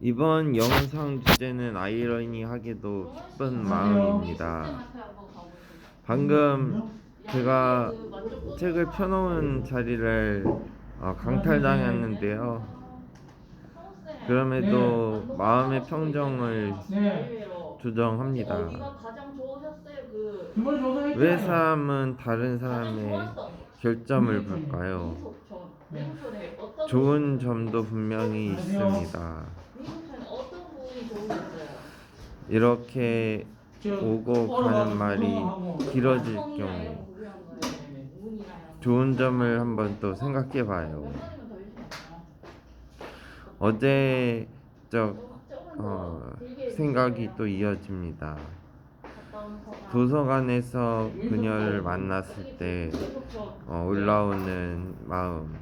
이번 영상 주제는 아이러니하게도 기쁜 마음입니다. 방금 제가 책을 펴놓은 자리를 어, 강탈당했는데요. 그럼에도 마음의 평정을 네. 조정합니다. 왜 사람은 다른 사람의. 결점을 볼까요? 좋은 점도 분명히 있습니다. 이렇게 저 오고 가는 말이. 길어질 경우. 좋은 점을 한번 또 생각해 봐요. 몇 번이면 더 주시나요? 어제 저 조금만 더 어, 생각이. 또 이어집니다. 도서관에서 그녀를 만났을 때. 어, 올라오는 마음,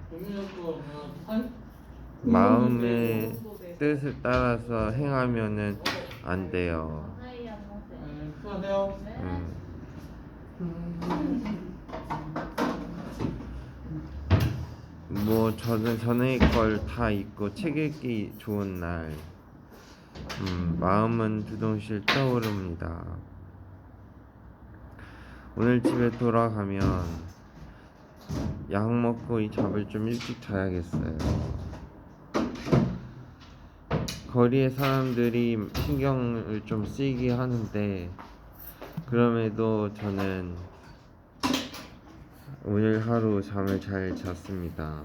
마음의 뜻을 따라서 행하면은 안 돼요. 네. 음. 뭐 저는 전에 걸 다 읽고 책 읽기 좋은 날 음, 마음은 두동실 떠오릅니다. 오늘 집에 돌아가면 약 먹고 이 잠을 좀 일찍 자야겠어요. 거리의 사람들이 신경을 좀 쓰이게 하는데 그럼에도 저는 오늘 하루 잠을 잘 잤습니다.